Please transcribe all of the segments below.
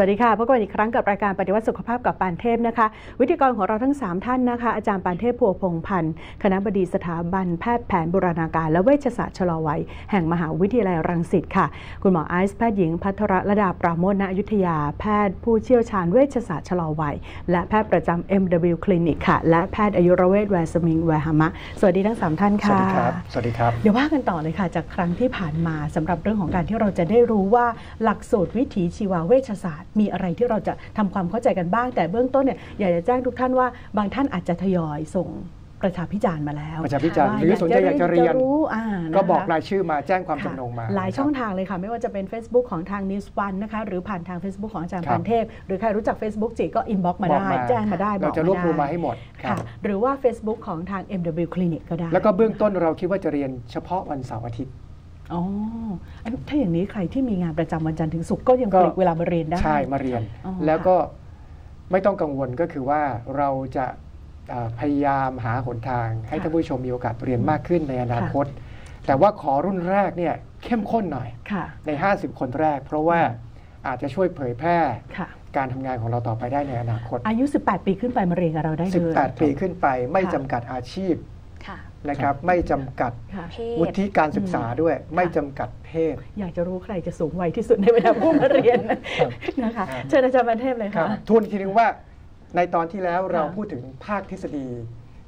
สวัสดีค่ะพบกันอีกครั้งกับรายการปฏิวัติสุขภาพกับปานเทพนะคะ วิทยากรของเราทั้ง 3 ท่านนะคะ อาจารย์ปานเทพพัวพงษ์พันธ์คณะบดีสถาบันแพทย์แผนบูรณาการและเวชศาสตร์ชะลอวัย แห่งมหาวิทยาลัยรังสิตค่ะ คุณหมอไอซ์แพทย์หญิงพัทรระดาปราโมทณอยุธยาแพทย์ผู้เชี่ยวชาญเวชศาสตร์ชะลอวัย และแพทย์ประจำ MW คลินิกค่ะ และแพทย์อายุรเวชแวร์สมิงแวร์หามะสวัสดีทั้งสามท่านสวัสค่ะดีครับสวัสดีครับเดี๋ยวว่ากันต่อเลยค่ะ จากครั้งที่ผ่านมาสำหรับเรื่องของการที่เราจะได้รู้ว่าหลักสูตรวิถีชีวเวชศาสตร์มีอะไรที่เราจะทำความเข้าใจกันบ้าง แต่เบื้องต้นเนี่ยอยากจะแจ้งทุกท่านว่าบางท่านอาจจะทยอยส่งประชาพิจารณ์มาแล้วประชาพิจารณ์ว่หรือสนใจอยากจะเรียนรู้อ่านะคะก็บอกรายชื่อมาแจ้งความค่ะจำนงมา หลายนะครับช่องทางเลยค่ะ ไม่ว่าจะเป็น Facebook ของทาง News One นะคะหรือผ่านทาง Facebook ของอาจารย์ครับปานเทพ หรือใครรู้จัก Facebook จีก็ inbox มาบอกได้มาแจ้งมาได้บเราอกจะรวบรวมมาได้ให้หมดครัค่ะบหรือว่า Facebook ของทาง MW Clinic ก็ได้ แล้วก็เบื้องต้นเราคิดว่าจะเรียนเฉพาะวันเสาร์อาทิตย์ อ๋ออันถ้าอย่างนี้ใครที่มีงานประจำวันจันทร์ถึงศุกร์ก็ยังก็ปลีกเวลามาเรียนได้ใช่มาเรียนอ๋อแล้วก็ไม่ต้องกังวลก็คือว่าเราจะเอ่อพยายามหาหนทาง ให้ท่านผู้ชมมีโอกาสเรียนมากขึ้นในอนาคต แต่ว่าขอรุ่นแรกเนี่ยเข้มข้นหน่อยค่ะใน 50 คนแรก เพราะว่าอาจจะช่วยเผยแพร่ค่ะการทำงานของเราต่อไปได้ในอนาคต อายุ 18 ปีขึ้นไปมาเรียนกับเราได้เลย18 ปีขึ้นไปไม่ค่ะจำกัดอาชีพค่ะ นะครับไม่จำกัดค่ะเพวุศฒิการศึกษาด้วยไม่จำกัดเพศ อยากจะรู้ใครจะสูงวัยที่สุดในบรรดาผู้มาเรียนนะคะเชิญอาจารย์บันเทพเลยครับค่ะทวนอีกทีนึงว่าในตอนที่แล้วเราค่ะพูดถึงภาคทฤษฎี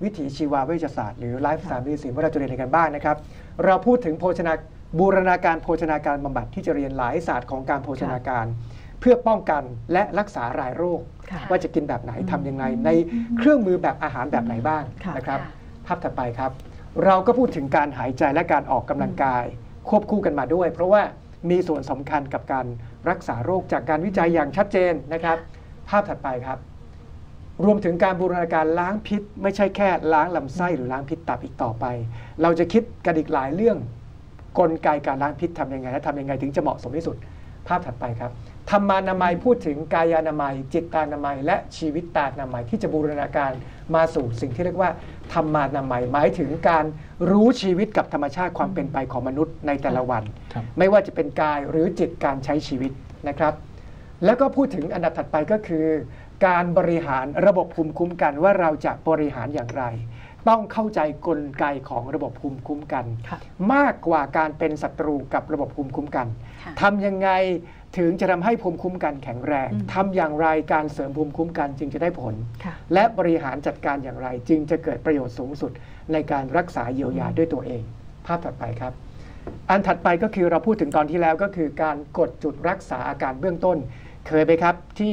วิถีชีวเวชศาสตร์หรือไลฟ์สไตล์วิทยาว่าเราจะเรียนอะไรกันบ้างนะครับ เราพูดถึงโภชนาบูรณาการโภชนาการบำบัดที่จะเรียนหลายศาสตร์ของการโภชนาการ เพื่อป้องกันและรักษารายโรค ค่ะ ว่าจะกินแบบไหนอืมทำยังไง ในเครื่องมือแบบอาหารแบบไหนบ้างค่ะ นะครับ ค่ะ ภาพถัดไปครับ เราก็พูดถึงการหายใจและการออกกำลังกาย ควบคู่กันมาด้วย เพราะว่ามีส่วนสำคัญกับการรักษาโรคจากการวิจัยอย่างชัดเจนนะครับ ภาพถัดไปครับ รวมถึงการบูรณาการล้างพิษ ไม่ใช่แค่ล้างลำไส้หรือล้างพิษตับอีกต่อไป เราจะคิดกันอีกหลายเรื่องกลไกการล้างพิษทำยังไงและทำยังไงถึงจะเหมาะสมที่สุด ภาพถัดไปครับ ธรรมานามัยพูดถึงกายานามัย จิตตานามัย และชีวิตตานามัย ที่จะบูรณาการมาสู่สิ่งที่เรียกว่าธรรมานามัย หมายถึงการรู้ชีวิตกับธรรมชาติความเป็นไปของมนุษย์ในแต่ละวันครับไม่ว่าจะเป็นกายหรือจิตการใช้ชีวิตนะครับ แล้วก็พูดถึงอันดับถัดไปก็คือ การบริหารระบบภูมิคุ้มกันว่าเราจะบริหารอย่างไร ต้องเข้าใจกลไกของระบบภูมิคุ้มกันค่ะมากกว่าการเป็นศัตรูกับระบบภูมิคุ้มกันค่ะทำยังไง ถึงจะทำให้ภูมิคุ้มกันแข็งแรงอืมทำอย่างไรการเสริมภูมิคุ้มกันจึงจะได้ผลค่ะและบริหารจัดการอย่างไรจึงจะเกิดประโยชน์สูงสุด ในการรักษาเยียวยาด้วยตัวเอง ภาพถัดไปครับ อันถัดไปก็คือเราพูดถึงตอนที่แล้วก็คือการกดจุดรักษาอาการเบื้องต้น เคยไหมครับที่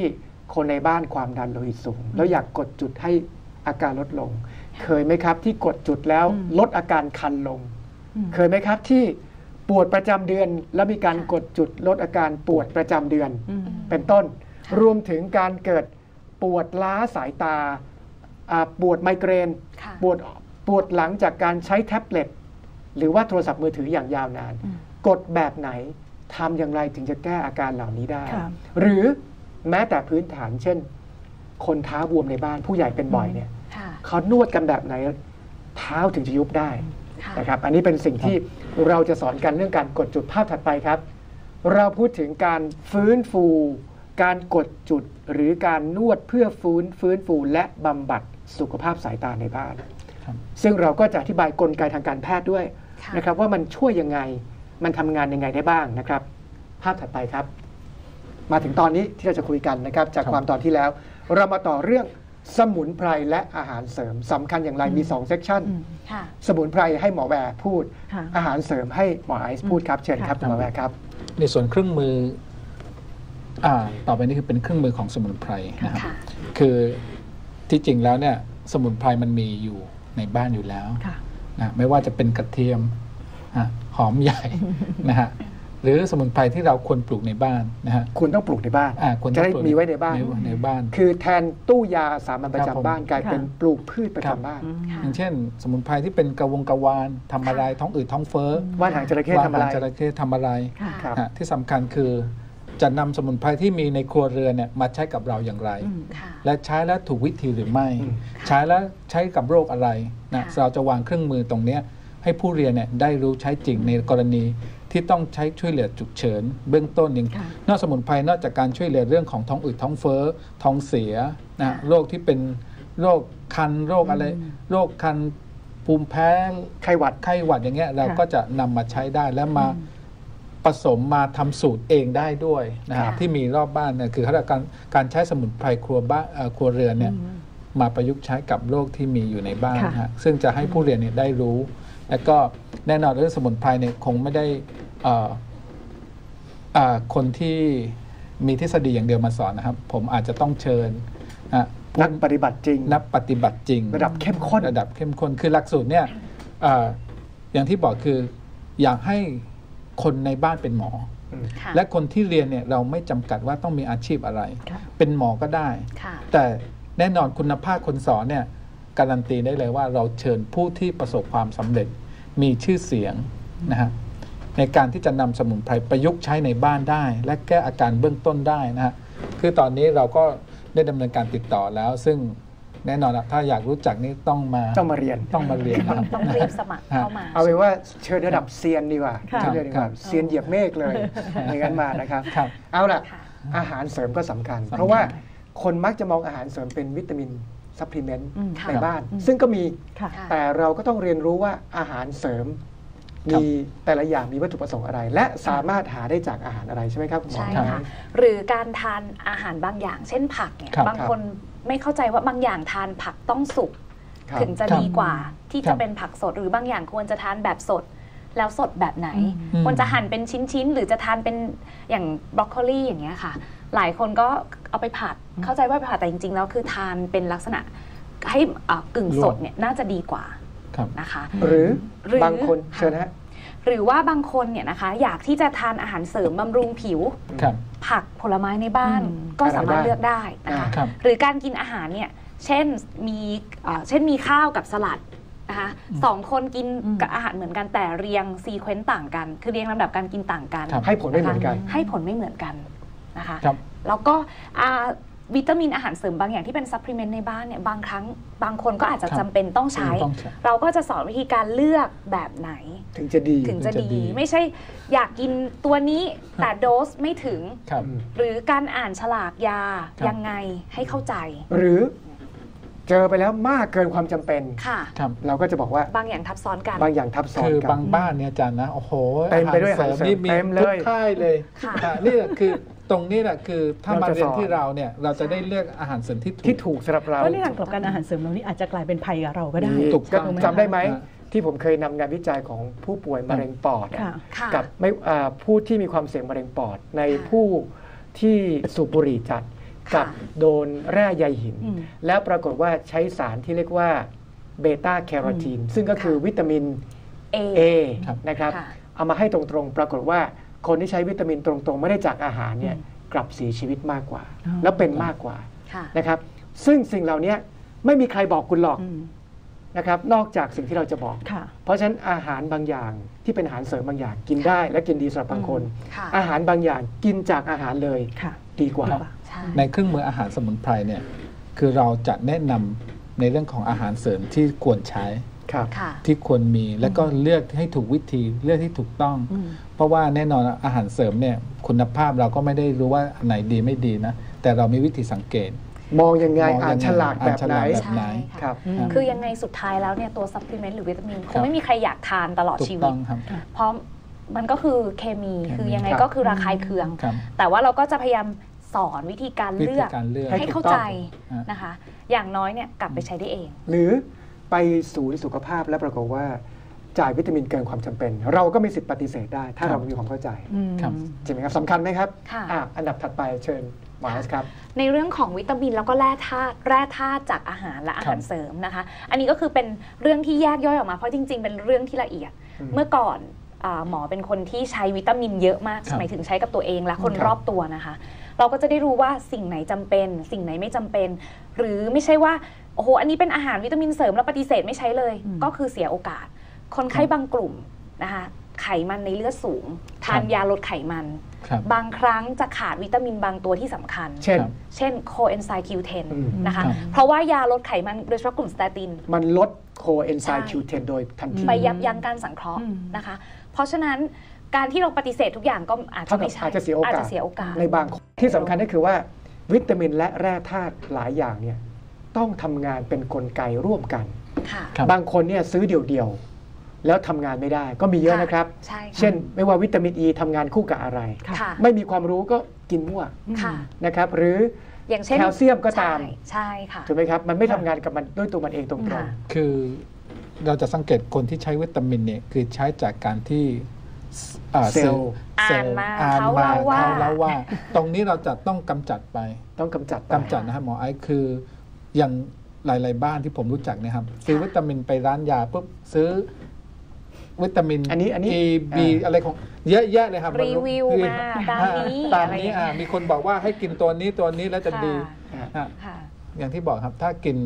คนในบ้านความดันโลหิตสูง แล้วอยากกดจุดให้อาการลดลง เคยไหมครับที่กดจุดแล้วอืมลดอาการคันลงอืมเคยไหมครับที่ ปวดประจำเดือน แล้วมีการกดจุดลดอาการปวดประจำเดือนอืมเป็นต้น รวมถึงการเกิดปวดล้าสายตาอ่าปวดไมเกรนค่ะปวดปวดหลังจากการใช้แท็บเล็ตหรือว่าโทรศัพท์มือถืออย่างยาวนานอืมกดแบบไหนทำอย่างไรถึงจะแก้อาการเหล่านี้ได้ครับหรือแม้แต่พื้นฐานเช่น คนเท้าบวมในบ้านผู้ใหญ่เป็นบ่อยเนี่ยค่ะเขานวดกันแบบไหน เท้าถึงจะยุบได้ค่ะ นะครับอันนี้เป็นสิ่งที่เราจะสอนกันเรื่องการกดจุดภาพถัดไปครับ เราพูดถึงการฟื้นฟู การกดจุดหรือการนวดเพื่อฟื้นฟื้นฟูและบำบัดสุขภาพสายตาในบ้านครับซึ่งเราก็จะอธิบายกลไกทางการแพทย์ด้วยค่ะนะครับว่ามันช่วยยังไงมันทำงานยังไงได้บ้างนะครับ ภาพถัดไปครับ มาถึงตอนนี้ที่เราจะคุยกันนะครับ จากครับความตอนที่แล้ว เรามาต่อเรื่อง สมุนไพรและอาหารเสริมสำคัญอย่างไรมี2เซกชันอืมค่ะ สมุนไพรให้หมอแวร์พูด ค่ะ อาหารเสริมให้หมอไอซ์พูดครับเชิญครับค่ะหมอแวร์ครับ ในส่วนเครื่องมืออ่าต่อไปนี้คือเป็นเครื่องมือของสมุนไพรนะครับ ค่ะ คือที่จริงแล้วเนี่ยสมุนไพรมันมีอยู่ในบ้านอยู่แล้วค่ะ นะไม่ว่าจะเป็นกระเทียมอะหอมใหญ่ นะฮะห รือสมุนไพรที่เราควรปลูกในบ้านนะฮะคุณต้องปลูกในบ้านอ่าควรจะได้ปลูกมีไว้ในบ้านในบ้าน คือแทนตู้ยาสามัญประครับผมจำบ้านกลายเป็นค่ะปลูกพืชประครับจำบ้านอืมค่ะอย่างเช่น สมุนไพรที่เป็นกระวงกระวานทำอะไรท้องอืดท้องเฟ้อว่านหางจระเข้ว่ทำอะไรหางจระเข้ทำอะไรค่ะครับฮะที่สำคัญคือจะนำสมุนไพรที่มีในครัวเรือนเนี่ยมาใช้กับเราอย่างไรอืมค่ะและใช้แล้วถูกวิธีหรือไม่อืมใช้แล้วใช้กับโรคอะไรนะค่ะเราจะวางเครื่องมือตรงเนี้ยให้ผู้เรียนเนี่ยได้รู้ใช้จริงในกรณี ที่ต้องใช้ช่วยเหลือฉุกเฉินเบื้องต้นอย่างค่ะนอกสมุนไพรนอกจากการช่วยเหลือเรื่องของท้องอืดท้องเฟ้อท้องเสียนะโรคที่เป็นโรคคันโรคอะไร โรคคันภูมิแพ้ไข้หวัดไข้หวัดอย่างเงี้ยเราค่ะก็จะนำมาใช้ได้และมาผสมมาทำสูตรเองได้ด้วยนะฮะค่ะที่มีรอบบ้านเนี่ยคือเขาเรียกการการใช้สมุนไพรครัวบ้านเอ่อครัวเรือนเนี่ยมาประยุกต์ใช้กับโรคที่มีอยู่ในบ้านค่ะนะฮะซึ่งจะให้ผู้เรียนเนี่ยได้รู้ และก็แน่นอนเรื่องสมุนไพรเนี่ยคงไม่ได้เอ่อเอ่อคนที่มีทฤษฎีอย่างเดียวมาสอนนะครับ ผมอาจจะต้องเชิญนะผู้นักปฏิบัติจริง นักปฏิบัติจริง ระดับเข้มข้น ระดับเข้มข้น คือหลักสูตรเนี่ยเอ่ออย่างที่บอกคืออยากให้คนในบ้านเป็นหมอค่ะและคนที่เรียนเนี่ยเราไม่จำกัดว่าต้องมีอาชีพอะไรค่ะเป็นหมอก็ได้ค่ะแต่แน่นอนคุณภาพคนสอนเนี่ย การันตีได้เลยว่าเราเชิญผู้ที่ประสบความสำเร็จมีชื่อเสียงนะฮะในการที่จะนำสมุนไพรประยุกต์ใช้ในบ้านได้ และแก้อาการเบื้องต้นได้นะฮะคือตอนนี้เราก็ได้ดำเนินการติดต่อแล้ว ซึ่งแน่นอนละถ้าอยากรู้จักนี่ต้องมาต้องมาเรียนต้องมาเรียนนะครับต้องรีบสมัครเข้ามา เอาเป็นว่าเชิญระดับเซียนดีกว่าค่ะเชิญดีกว่าเซียนเหยียบเมฆเลยอย่างนั้นมานะครับครับเอาล่ะค่ะอาหารเสริมก็สำคัญสำคัญ เพราะว่าคนมักจะมองอาหารเสริมเป็นวิตามิน ซัพพลีเมนต์อืมในบ้าน ซึ่งก็มีค่ะค่ะแต่เราก็ต้องเรียนรู้ว่าอาหารเสริมครับมีแต่ละอย่างมีวัตถุประสงค์อะไร และสามารถหาได้จากอาหารอะไรใช่ไหมครับคุณหมอใช่ครับค่ะหรือการทานอาหารบางอย่างเช่นผักเนี่ยครับบางคนไม่เข้าใจว่าบางอย่างทานผักต้องสุกครับถึงจะครับดีกว่าที่ครัจะบเป็นผักสดหรือบางอย่างควรจะทานแบบสดแล้วสดแบบไหนอืมควรจะหั่นเป็นชิ้นๆ หรือจะทานเป็นอย่างบรอกโคลีอย่างเงี้ยค่ะ หลายคนก็เอาไปผัดเข้าใจว่าไปผัดแต่จริง ๆ แล้วคือทานเป็นลักษณะให้อ่ากึ่งสดเนี่ยน่าจะดีกว่าครับนะคะ หรือหรือบางคนเชิญนะฮะหรือว่าบางคนเนี่ยนะคะ อยากที่จะทานอาหารเสริมบำรุงผิวครับผักผลไม้ในบ้านอืมก็สามารถอะไรบ้างเลือกได้นะคะครับหรือการกินอาหารเนี่ยเช่นมีเอ่อเช่นมีข้าวกับสลัดนะคะสองคนกินอืมกับอาหารเหมือนกันแต่เรียงซีเควนต์ต่างกัน คือเรียงลำดับการกินต่างกันครับให้ผลไม่เหมือนกันะคะให้ผลไม่เหมือนกัน นะคะครับแล้วก็อ่าวิตามินอาหารเสริมบางอย่างที่เป็นซัพพลีเมนต์ในบ้านเนี่ยบางครั้งบางคนก็อาจจะครับจำเป็นต้องใช้ต้องใช้ เราก็จะสอนวิธีการเลือกแบบไหน ถึงจะดีถึงจะถึงจะดีดีไม่ใช่อยากกินตัวนี้แต่โดสไม่ถึงครับอืมหรือการอ่านฉลากยาครับยังไงให้เข้าใจ หรือเจอไปแล้วมากเกินความจำเป็นค่ะครับเราก็จะบอกว่าบางอย่างทับซ้อนกัน บางอย่างทับซ้อนคือกับางบ้านเนี่ยอาจารย์นะโอ้โหเต็มไปด้วยอาหารเสริมนี่มีเต็มเลยทุกค่ายเลยค่ะอะนี่แหละคือ ตรงนี้แหละคือถ้ามาเราจะเรียนสอนที่เราเนี่ยเราจะได้เลือกอาหารเสริมที่ถูกที่ถูกสำหรับเราเพราะในทางกลับกันอาหารเสริมเหล่านี้อาจจะกลายเป็นภัยกับเราก็ได้นี่ถูกต้องจำได้ไหมอ่าที่ผมเคยนำงานวิจัยของผู้ป่วยมะเร็งปอดค่ะค่ะกับไม่อ่าผู้ที่มีความเสี่ยงมะเร็งปอด ในค่ะผู้ที่สูบบุหรี่จัดค่ะกับโดนแร่ใยหินอืมแล้วปรากฏว่าใช้สารที่เรียกว่าเบต้าแคโรทีนซึ่งก็คือวิตามินเอ A ครับนะครับค่ะเอามาให้ตรงๆ ปรากฏว่า คนที่ใช้วิตามินตรงๆ ไม่ได้จากอาหารเนี่ยกลับเสียชีวิตมากกว่าอ๋อแล้วเป็นมากกว่าค่ะนะครับ ซึ่งสิ่งเหล่านี้ไม่มีใครบอกคุณหรอกอืมนะครับนอกจากสิ่งที่เราจะบอกค่ะเพราะฉะนั้นอาหารบางอย่างที่เป็นอาหารเสริมบางอย่างกินได้และกินดีสำหรับบางคนค่ะอาหารบางอย่างกินจากอาหารเลยค่ะดีกว่าครับใช่ในเครื่องมืออาหารสมุนไพรเนี่ยคือเราจะแนะนำในเรื่องของอาหารเสริมที่ควรใช้ ครับค่ะ ที่ควรมีแล้วก็เลือกให้ถูกวิธีเลือกที่ถูกต้อง อืม เพราะว่าแน่นอนอาหารเสริมเนี่ยคุณภาพเราก็ไม่ได้รู้ว่าอันไหนดีไม่ดีนะ แต่เรามีวิธีสังเกตมองยังไงมองยังไงอ่านฉลากแบบไหน อ่านฉลากแบบไหน ใช่ ครัค่ะบอืมคือยังไงสุดท้ายแล้วเนี่ยตัวซัพพลีเมนต์หรือวิตามินคครังบไม่มีใครอยากทานตลอดถูกชีวิต้ตองครับ เพราะมันก็คือเคมีเคมี คือยังไงครับก็คือระคายเคือง ครับ แต่ว่าเราก็จะพยายามสอนวิธีการวิเลืธีอกการเลือก ให้ให้ถูกเข้าต้องใจอะนะคะ อย่างน้อยเนี่ยกลับไปใช้ได้เอง หรือ ไปศูนย์สุขภาพแล้วปรากฏว่าจ่ายวิตามินเกินความจำเป็น เราก็มีสิทธิ์ปฏิเสธได้ ถ้าครับเรามีความเข้าใจอืมครับใช่ไหมครับสำคัญไหมครับค่ะอะอันดับถัดไปเชิญหมอสครับในเรื่องของวิตามินแล้วก็แร่ธาตุแร่ธาตุจากอาหารและอาหารเสริมนะคะ อันนี้ก็คือเป็นเรื่องที่แยกย่อยออกมาเพราะจริง ๆ เป็นเรื่องที่ละเอียดอืมเมื่อก่อนอาหมอเป็นคนที่ใช้วิตามินเยอะมากครับหมายถึงใช้กับตัวเองและคนครับรอบตัวนะคะ เราก็จะได้รู้ว่าสิ่งไหนจำเป็น สิ่งไหนไม่จำเป็น หรือไม่ใช่ว่า โอ้โหอันนี้เป็นอาหารวิตามินเสริมแล้วปฏิเสธไม่ใช้เลยอืมก็คือเสียโอกาส คนไข้บางกลุ่มนะคะไขมันในเลือดสูง ทานครับยาลดไขมันครับบางครั้งจะขาดวิตามินบางตัวที่สำคัญ เช่นครับเช่นโคเอนไซม์ Q10 อืมนะคะครับเพราะว่ายาลดไขมันโดยเฉพาะกลุ่มสเตติน มันลดโคเอนไซม์ใช่ Q10 โดยทันที ไปยับยั้งการสังเคราะห์อืมนะคะ เพราะฉะนั้นการที่เราปฏิเสธทุกอย่างก็อาจจะไม่ใช่อาจจะเสียโอกาสจจะเสียโอกาสในบางคนที่สำคัญก็คือว่าวิตามินและแร่ธาตุหลายอย่างเนี่ย ต้องทำงานเป็นนกลไกร่วมกันค่ะครับ บางคนเนี่ยซื้อเดี่ยวๆ แล้วทำงานไม่ได้ก็มีเยอะนะครับ ใช่ค่ะเช่น ไม่ว่าวิตามินอ e ีทำงานคู่กับอะไรค่ะค่ะ ไม่มีความรู้ก็กินมั่วค่ะ นะครับ หรืออย่างเช่นแคลเซียมก็ตาม ใช่ใช่ค่ะ ถูกไหมครับ มันไม่ทำงานกับมันด้วยตัวมันเองตรงค่ะๆคือเราจะสังเกตคนที่ใช้วิตามินเนี่ยคือใช้จากการที่อ่าเซลล์ เซลล์อ่านมาอ่านเขามาเล่าว่า เขาเล่าว่า ตรงนี้เราจะต้องกำจัดไปต้องกำจัดไป กำจัดนะครับหมอไอซ์คือ อย่างหลาย ๆ บ้านที่ผมรู้จักเนะครับ ซื้อวิตามินไปร้านยาปุ๊บซื้อวิตามินอันนี้อันนี้ A B อ่าอะไรของเยอะแยะเลยครับรีวิวมาตามนี้ตามอะไรอย่างนี้เงี้ยอ่ามีคนบอกว่าให้กินตัวนี้ตัวนี้แล้วจะดีค่ะอะค่ะอย่างที่บอกครับ ถ้ากิน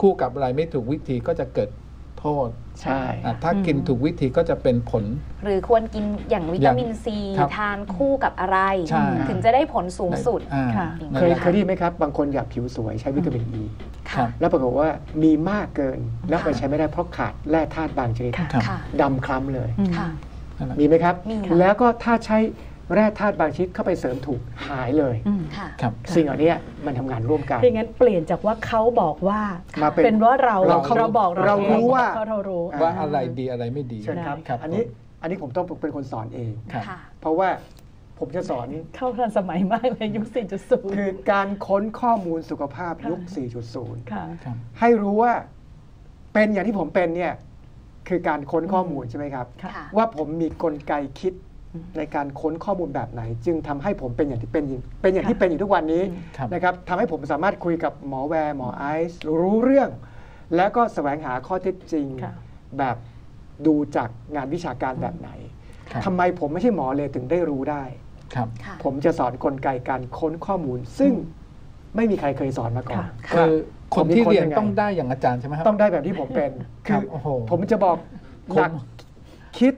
คู่กับอะไรไม่ถูกวิธีก็จะเกิดโทษใช่อะถ้ากินอืมถูกวิธีก็จะเป็นผล หรือควรกินอย่างวิตามินซีครับทานคู่กับอะไรใช่ถึงจะได้ผลสูงสุดอ่าค่ะเคยค่ะเคยได้ยินไหมครับ บางคนอยากผิวสวยใช้วิตามินอ e, ีครัค่ะบ แล้วปรากฏว่ามีมากเกินแล้วไปใช้ไม่ได้เพราะขาดแร่ธาตุบางชนิดค่ะครับค่ะดำคล้ำเลยอืมค่ะนั่นแหละมีไหมครับมีค่ะแล้วก็ถ้าใช้แร่ธาตุบางชนิดเข้าไปเสริมถูกหายเลยอืมค่ะครับค่ะสิ่งเหล่านี้มันทำงานร่วมกันถ้าอย่างนั้นเปลี่ยนจากว่าเขาบอกว่ามาเป็นเป็นว่าเราเราเราบอกเรารู้ว่าเพราะเรารู้อ่าว่าอะไรดีอะไรไม่ดีเชิญครับครับ อันนี้ผมอันนี้ผมต้องเป็นคนสอนเองครับค่ะเพราะว่า ผมจะสอนเข้าทันสมัยมากเลยยุค 4.0 คือการค้นข้อมูลสุขภาพยุคค่ะ4.0ค่ะครับให้รู้ว่าเป็นอย่างที่ผมเป็นเนี่ยคือการค้นข้อมูลใช่ไหมครับค่ะค่ะว่าผมมีกลไกคิดอืมในการค้นข้อมูลแบบไหน จึงทำให้ผมเป็นอย่างที่เป็นอยู่เป็นอย่างที่ค่ะเป็นอยู่ทุกวันนี้ครับนะครับทำให้ผมสามารถคุยกับหมอแวร์หมอไอซ์รู้เรื่อง แล้วก็แสวงหาข้อเท็จจริงค่ะแบบดูจากงานวิชาการแบบไหนครับทำไมผมไม่ใช่หมอเลยถึงได้รู้ได้ ครับค่ะผมจะสอนกลไกการค้นข้อมูล ซึ่งไม่มีใครเคยสอนมาก่อนค่ะคือคนที่เรียนผมมีคนยังไงต้องได้อย่างอาจารย์ใช่ไหมครับต้องได้แบบที่ผมเป็นครัคืบอโอ้โหผมจะบอกคหมลักคิด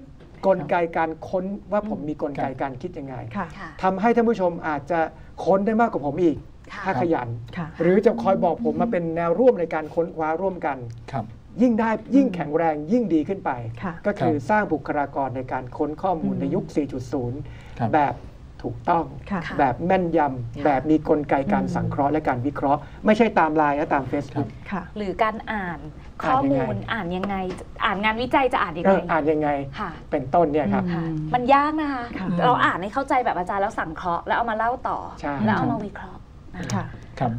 กลไกการค้นว่าผมมีกลไกการคิดยังไงค่ะค่ะทำให้ท่านผู้ชมอาจจะค้นได้มากกว่าผมอีกค่ะถ้าขยันค่ะหรือจะคอยบอกผมมาเป็นแนวร่วมในการค้นคว้าร่วมกันครับยิ่งได้ยิ่งแข็งแรงยิ่งดีขึ้นไปค่ะก็คือครับสร้างบุคลากรในการค้นข้อมูลอืมในยุคครับ4.0 แบบ ถูกต้องค่ะค่ะแบบแม่นยำแบบมีกลไกการอืมสังเคราะห์และการวิเคราะห์ ไม่ใช่ตามไลน์และตาม Facebook ค่ะหรือการอ่านข้อมูลอ่านยังไง อ่านงานวิจัยจะอ่านยังเอไงออ่านยังไงค่ะเป็นต้นเนี่ยครับอืค่ะมมันยากนะคะค่ะเราอ่านให้เข้าใจแบบอาจารย์แล้วสังเคราะห์แล้วเอามาเล่าต่อใช่แล้วเอามาวิเคราะห์นะคะค่ะครับ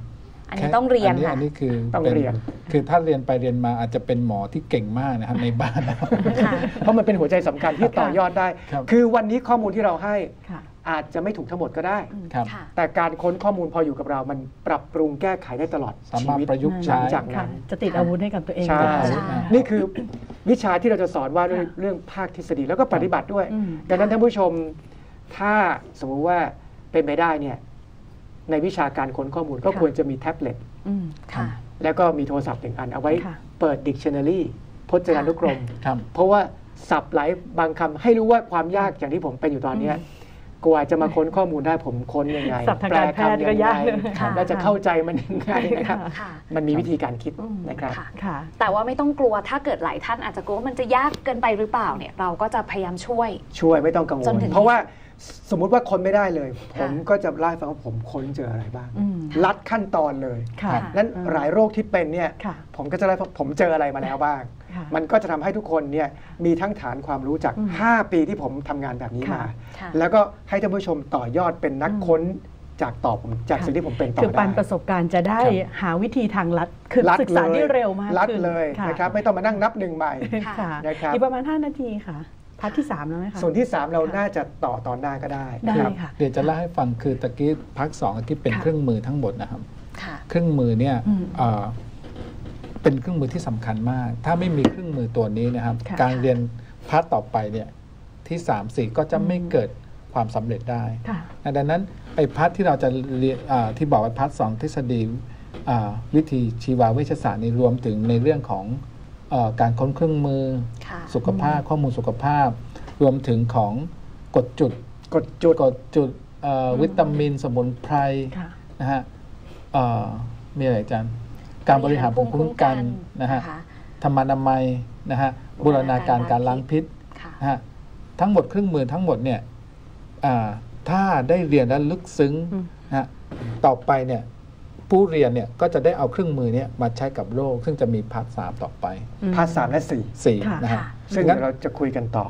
อันนี้ต้องเรียนอันนี้ค่ะอันนี้คือต้องป็เรียน คือถ้าเรียนไปเรียนมาอาจจะเป็นหมอที่เก่งมากนะครับในบ้านนะครับค่ะเพราะมันเป็นหัวใจสำคัญที่ต่อยอดได้ครับคือวันนี้ข้อมูลที่เราให้ค่ะ อาจจะไม่ถูกทั้งหมดก็ได้ ครับค่ะ แต่การค้นข้อมูลพออยู่กับเรา มันปรับปรุงแก้ไขได้ตลอดสาชีมารถวิตประยุกต์ใช้หลังจากค่ะนั้น จะติดอาวุธให้กับตัวเองใช่ด้วยใช่นี่คือวิชาที่เราจะสอนว่าด้วยค่ะเรื่องภาคทฤษฎีแล้วก็ปฏิบัติด้วย อืม ดังนั้นท่านผู้ชมถ้าสมมุติว่าเป็นไปได้เนี่ยในวิชาการค้นข้อมูลก็ค่ะ ควรจะมีแท็บเล็ตอืมค่ะ แล้วก็มีโทรศัพท์หนึ่งอัน เอาไว้ค่ะ เปิด dictionary พจนานุกรม ครับ เพราะว่าสับหลายบางคำให้รู้ว่าความยากอย่างที่ผมเป็นอยู่ตอนเนี้ย กว่าจะมาค้นข้อมูลได้ผมค้นยังไงศัพท์ทางการแพทย์ก็ยากเลยค่ะแล้วจะเข้าใจมันยังไงนะครับค่ะมันมีวิธีการคิดอืมนะครับค่ะค่ะแต่ว่าไม่ต้องกลัวถ้าเกิดหลายท่านอาจจะกลัวว่ามันจะยากเกินไปหรือเปล่าเนี่ยเราก็จะพยายามช่วย ช่วยไม่ต้องกังวจลนถึงเพราะว่า สมมุติว่าค้นไม่ได้เลยผค่ะมก็จะไล่าให้ฟังว่าผมค้นเจออะไรบ้างอืมลัดขั้นตอนเลยค่ะค่ะนั้นอืมหลายโรคที่เป็นเนี่ยค่ะผมก็จะไล่าให้ฟังผมเจออะไรมาแล้วบ้างค่ะมันก็จะทำให้ทุกคนเนี่ยมีทั้งฐานความรู้จากอืม5ปีที่ผมทำงานแบบนี้มาค่ะค่ะแล้วก็ให้ท่านผู้ชมต่อยอดเป็นนักอืมค้นจากต่อผมจากค่ะสิ่งที่ผมเป็นต่อคือปันได้ประสบการณ์จะได้ครับหาวิธีทางลัดคือรัดศึกษาได้เร็วมากรัดขึ้นเลยค่ะนะครับไม่ต้องมานั่งนับหนึ่งใหม่ค่ะค่ะนะครับอีกประมาณ 5 นาทีค่ะ พาร์ทที่3แล้วไหมคะส่วนที่ 3 เราค่ะน่าจะต่อตอนหน้าก็ได้ได้นะครับค่ะ เดี๋ยวจะเล่าให้ฟังคือตะกี้พักสองตะกี้เป็นค่ะ เครื่องมือทั้งหมดนะครับ ค่ะ เครื่องมือเนี่ยอืมเอ่อเป็นเครื่องมือที่สำคัญมาก ถ้าไม่มีเครื่องมือตัวนี้นะครับ ค่ะการเรียนพาร์ทต่อไปเนี่ยที่3ามสี่ก็จะไม่อืมเกิดความสำเร็จได้ ค่ะ ดังนั้นไอ้พาร์ทที่เราจะเรียนอ่าที่บอกว่าพาร์ทสองทฤษฎีอ่าวิธีชีวเวชศาสตร์นี่รวมถึงในเรื่องของเออ การค้นเครื่องมือค่ะสุขภาพข้อมูลสุขภาพ รวมถึงของกดจุดกดจุดกดจุดเอ่อวิตามินสมุนไพรค่ะนะฮะเอ่อมีอะไรอาจารย์การบริหารภูมิคุ้มกันนะฮะคธรรมานามัยนะฮะบูรณาการการล้างพิษค่ะนะฮะทั้งหมดเครื่องมือทั้งหมดเนี่ยอ่าถ้าได้เรียนและลึกซึ้งอืมนะฮะต่อไปเนี่ย ผู้เรียนเนี่ยก็จะได้เอาเครื่องมือเนี่ยมาใช้กับโลก ซึ่งจะมีพาร์ทสามต่อไปพาร์ทสามและสี่สี่ค่ะนะฮะค่ะซึ่งงั้นเราจะคุยกันต่อ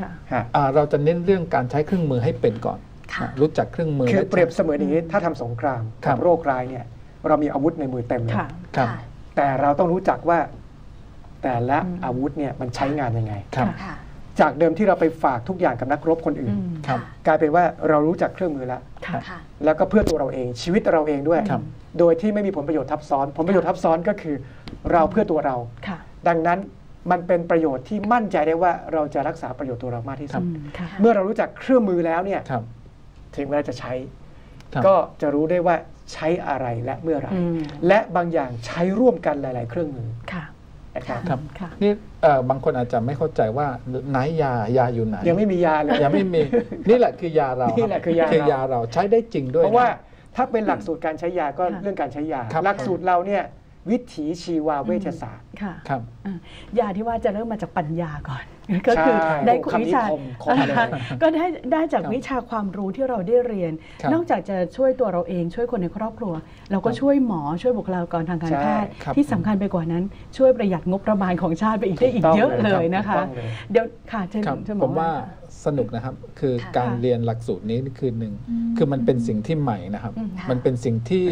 ค่ะฮะอ่าเราจะเน้นเรื่องการใช้เครื่องมือให้เป็นก่อนค่ะนะรู้จักเครื่องมือคือและเปรียบเสมือนอย่างนี้ ถ้าทำสงครามครักับโรคร้ายเนี่ยเรามีอาวุธในมือเต็มเลยค่ะครับค่ะแต่เราต้องรู้จักว่าแต่ละอืมอาวุธเนี่ยมันใช้งานยังไงครับค่ะ จากเดิมที่เราไปฝากทุกอย่างกับนักรบคนอื่นอืมครับ กลายเป็นว่าเรารู้จักเครื่องมือแล้ว ค่ะค่ะ แล้วก็เพื่อตัวเราเองชีวิตเราเองด้วย ครับ โดยที่ไม่มีผลประโยชน์ทับซ้อน ผลประโยชน์ทับซ้อนก็คือเราเพื่อตัวเรา ค่ะดังนั้นมันเป็นประโยชน์ที่มั่นใจได้ว่าเราจะรักษาประโยชน์ตัวเรามากที่สุด อืมค่ะ เมื่อเรารู้จักเครื่องมือแล้วเนี่ยครับ ถึงเวลาจะใช้ ครับ ก็จะรู้ได้ว่าใช้อะไรและเมื่อไหรอืม และบางอย่างใช้ร่วมกันหลาย ๆ เครื่องมือ ค่ะ นะครับครับค่ะนี่เอ่อบางคนอาจจะไม่เข้าใจว่าไหนยายาอยู่ไหนยังไม่มียาเลยยังไม่มีนี่แหละคือยาเรานี่แหละคือยาเราคือยาเราใช้ได้จริงด้วยเพราะว่านะถ้าเป็นหลักสูตรการใช้ยาก็ค่ะเรื่องการใช้ยาครับหลักสูตรเราเนี่ย วิถีชีวาเวชศาสตร์ค่ะครับอะยาที่ว่าจะเริ่มมาจากปัญญาก่อน ก็คือใช่ได้โอ้คำนี้วิชาคมคมเลยก็ได้ได้จากครับวิชาความรู้ที่เราได้เรียนครับนอกจากจะช่วยตัวเราเองช่วยคนในครอบครัว เราก็ครับช่วยหมอช่วยบุคลากรทางการใช่แพทย์ครับที่สำคัญไปกว่านั้น ช่วยประหยัดงบประมาณของชาติไปอีกได้อีกเยอะเลยนะคะถูกต้องเลยเดี๋ยวค่ะเชิญครับเชิญหผมว่าสนุกนะครับคือค่ะการเรียนหลักสูตรนี้นี่คือหนึ่งคือมันเป็นสิ่งที่ใหม่นะครับอืมค่ะมันเป็นสิ่งที่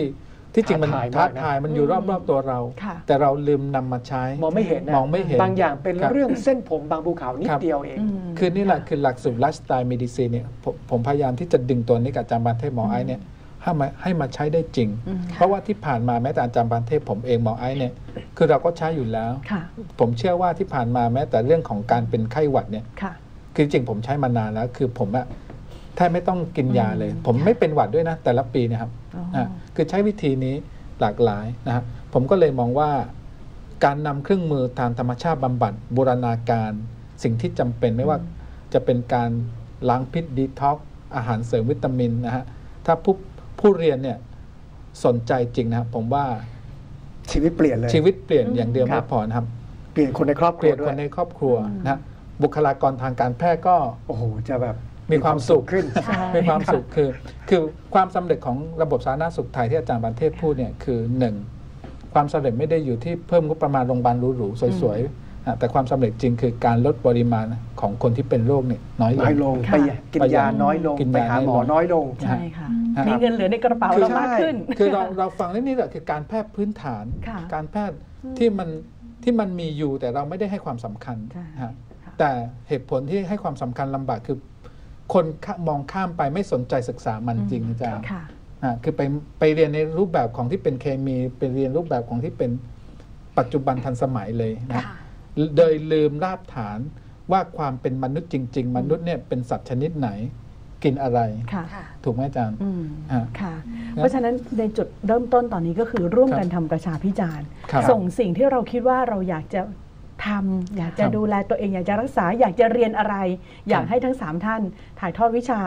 ที่จริงมันท้าทายมากนะท้าทายมันอยู่อืมรอบๆตัวเรา ค่ะแต่เราลืมนำมาใช้ มองไม่เห็นนะมองไม่เห็นบางอย่างเป็นครับ เรื่องเส้นผมบางภูเขานิดครับเดียวเองอืมคือนี่แหละคือหลักสูตรไลฟ์สไตล์เมดิซีเนี่ยผมผมพยายามที่จะดึงตัวนี้กับอาจารย์บานเทพหมอไอซ์เนี่ยให้มาให้มาใช้ได้จริง อืม เพราะว่าที่ผ่านมาแม้แต่อาจารย์บานเทพผมเองหมอไอซ์เนี่ยคือเราก็ใช้อยู่แล้ว ค่ะ ผมเชื่อว่าที่ผ่านมาแม้แต่เรื่องของการเป็นไข้หวัดเนี่ย ค่ะ คือจริงผมใช้มานานแล้ว คือผมอะแทบไม่ต้องกินยาเลยอืมผมไม่เป็นหวัดด้วยนะ แต่ละปีเนะครับ อ๋ออะคือใช้วิธีนี้หลากหลายนะฮะผมก็เลยมองว่าการนำเครื่องมือทางธรรมชาติบำบัดบูรณาการสิ่งที่จำเป็นไม่ว่าจะเป็นการล้างพิษดีท็อกอาหารเสริมวิตามินนะฮะถ้าผู้ผู้เรียนเนี่ยสนใจจริงนะครับผมว่าชีวิตเปลี่ยนเลยชีวิตเปลี่ยนอย่างเดียวครัไม่บพอนะครับ เปลี่ยนคนในครอบคเปรัวลี่ยนด้ควยนในครอบครัวนะฮะบุคลากรทางการแพทย์ก็โอ้โหจะแบบ มีความสุขขึ้นใช่มีความสุขคือ คือความสำเร็จของระบบสาธารณสุขไทยที่อาจารย์บันเทศพูดเนี่ยคือหนึ่งความสำเร็จไม่ได้อยู่ที่เพิ่มงบประมาณโรงพยาบาลหรูๆสวยๆอะแต่ความสำเร็จจริงคือการลดปริมาณของคนที่เป็นโรคเนี่ยน้อยลน้อยงลงค่ะไปกินยาน้อยลงกินไปยาหาหมอน้น้ออยยลลงงใช่ค่ะครับมีเงินเหลือในกระเป๋าคือเรามากใช่ขึ้น คือเราเราฟังนี่นี่แหละคือการแพทย์พื้นฐานค่ะการแพทย์ที่มันที่มันมีอยู่แต่เราไม่ได้ให้ความสำคัญใช่ฮะค่ะแต่เหตุผลที่ให้ความสำคัญลำบากคือ คนข้ามองข้ามไปไม่สนใจศึกษามันจริงอาจารย์ค่ะอ่าคือไปไปเรียนในรูปแบบของที่เป็นเคมีไปเรียนรูปแบบของที่เป็นปัจจุบันทันสมัยเลยนะค่ะโดยลืมรากฐานว่าความเป็นมนุษย์จริง ๆ มนุษย์เนี่ยเป็นสัตว์ชนิดไหนกินอะไรค่ะค่ะถูกไหมอาจารย์อืมฮะค่ะ เพราะฉะนั้นในจุดเริ่มต้นตอนนี้ก็คือร่วมกันทำประชาพิจารณ์ครับส่งสิ่งที่เราคิดว่าเราอยากจะ ทำอยากจะครับดูแลตัวเอง อยากจะรักษาอยากจะเรียนอะไร อยากครับให้ทั้งสามท่านถ่ายทอดวิชา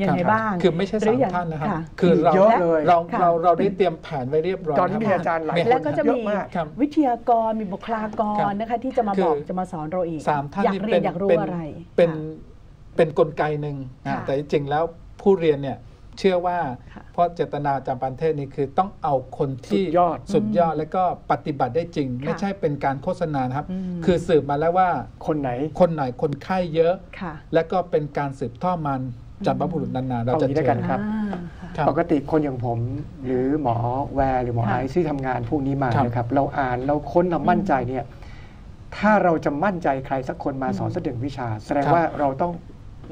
ยังไงครับบ้าง คือไม่ใช่หรืสามอย่งท่านนะครับค่ะคือเราเยอะเลยเราค่ะเราเราได้เตรียมแผนไว้เรียบร้อยตอนนี้มีคบอาจารย์หลายมีคนแล้วก็จะเยมีอะมากครับวิทยากรมีบุคลากรนะคะที่จะมาคือบอกจะมาสอนเราอีกสามท่านอยากนี่เรีเป็ยนนอยากรู้เป็นอะไร เป็นค่ะเป็นกลไกหนึ่งนะค่ะแต่จริงๆแล้วผู้เรียนเนี่ย เชื่อว่าค่ะเพราะเจตนาจำปันเทศนี่คือต้องเอาคนที่สุดยอดสุดยอดแล้วก็ปฏิบัติได้จริงค่ะไม่ใช่เป็นการโฆษณานะครับอืมคือสืบมาแล้วว่าคนไหนคนไหนคนไข้เยอะค่ะและก็เป็นการสืบทอดมันจากบรรพบุรุษนานๆเราจะเอาอย่างนี้เจแล้วกันอครับอ่าค่ะครับ ปกติคนอย่างผมหรือหมอแวร์หรือหมอค่ะไอซ์ที่ทำงานพวกนี้มาครับนะครับเราอ่านเราค้นเรามั่นใจเนี่ยถ้าเราจะมั่นใจใครสักคนมาสอนสักหนึ่งวิชา แสดงว่าเราต้อง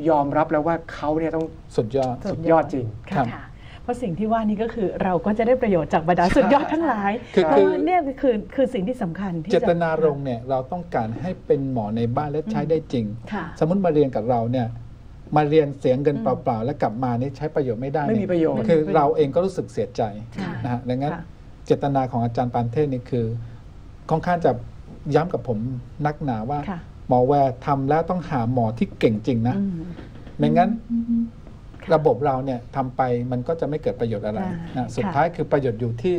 ยอมรับแล้วว่าเขาเนี่ยต้องสุดยอดสุดยอดจริงครัค่ะบค่ะเพราะสิ่งที่ว่านี้ก็คือเราก็จะได้ประโยชน์จากบรรดาสุดยอดทั้งหลายคือเพราะว่าเนี่ยคือคือสิ่งที่สำคัญที่เจจะตนารมณ์เนี่ยเราต้องการให้เป็นหมอในบ้านและใช้ได้จริงค่ะสมมติมาเรียนกับเราเนี่ยมาเรียนเสียเงินอืมเปล่าๆ แล้วกลับมานี่ใช้ประโยชน์ไม่ได้ไม่มีประโยชน์คือเราเองก็รู้สึกเสียใจค่ะนะฮะดังนั้นค่ะเจตนาของอาจารย์ปานเทศนี่คือค่อนข้างจะย้ำกับผมนักหนาว่าค่ะ หมอแวร์ทำแล้วต้องหาหมอที่เก่งจริงนะอืมไม่งั้นค่ะระบบเราเนี่ยทำไปมันก็จะไม่เกิดประโยชน์อะไรค่ะนะสุดค่ะท้ายคือประโยชน์อยู่ที่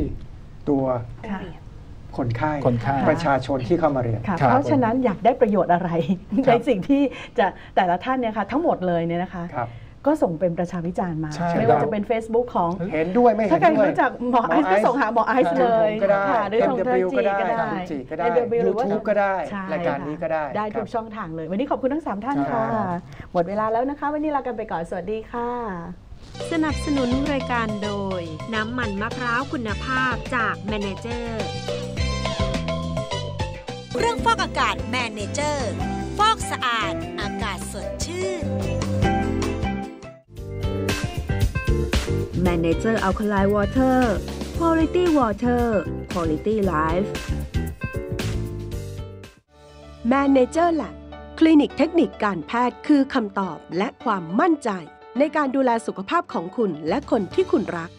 ตัวค่ะคคนไข้คนไข้ประชาชนที่เข้ามาเรียนค่ะครับเพราะฉะนั้นอยากได้ประโยชน์อะไรครัในบสิ่งที่จะแต่ละท่านเนี่ยค่ะทั้งหมดเลยเนี่ยนะคะครับ ก็ส่งเป็นประชาวิจารณ์มา ใช่ไม่ว่าครับจะเป็น Facebook ของ เห็นด้วยไม่เห็ถ้านใครด้วยรู้จักหมอไอซ์ก็ส่งหาหมอไอซ์เลยก็ได้ค่ะหรือทางเทอ MW ร์จีก็ได้ก็ได้ทางจีก็ได้ MW หรือว่า YouTube ก็ได้ใช่รายการนี้ก็ได้ ได้ทุกครับช่องทางเลย วันนี้ขอบคุณทั้งสามท่านครัค่ะบหมดเวลาแล้วนะคะ วันนี้ลากันไปก่อน สวัสดีค่ะ สนับสนุนรายการโดย น้ำมันมะพร้าวคุณภาพจากแมเนเจอร์เครื่องฟอกอากาศแมเนเจอร์ ฟอกสะอาด อากาศสดชื่น Manager Alkaline Water Quality Water Quality Life Manager Lab คลินิกเทคนิคการแพทย์คือคำตอบและความมั่นใจ ในการดูแลสุขภาพของคุณและคนที่คุณรัก